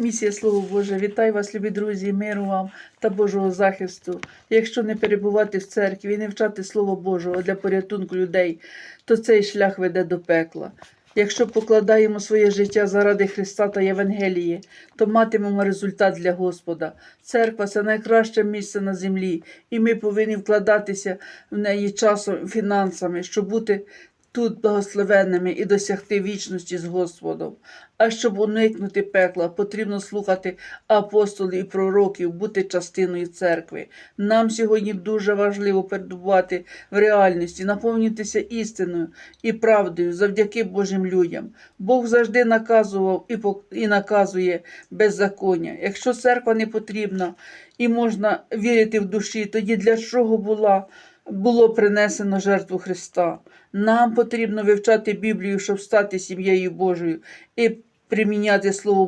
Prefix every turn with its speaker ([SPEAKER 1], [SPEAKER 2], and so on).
[SPEAKER 1] Місія Слово Боже, вітаю вас, любі друзі, миру вам та Божого захисту. Якщо не перебувати в церкві і не вчати Слово Божого для порятунку людей, то цей шлях веде до пекла. Якщо покладаємо своє життя заради Христа та Євангелії, то матимемо результат для Господа. Церква це найкраще місце на землі, і ми повинні вкладатися в неї часом, фінансами, щоб бути тут благословенними і досягти вічності з Господом. А щоб уникнути пекла, потрібно слухати апостолів і пророків, бути частиною церкви. Нам сьогодні дуже важливо перебувати в реальності, наповнитися істиною і правдою завдяки Божим людям. Бог завжди наказував і наказує беззаконня. Якщо церква не потрібна і можна вірити в душі, тоді для чого була було принесено жертву Христа. Нам потрібно вивчати Біблію, щоб стати сім'єю Божою і приміняти Слово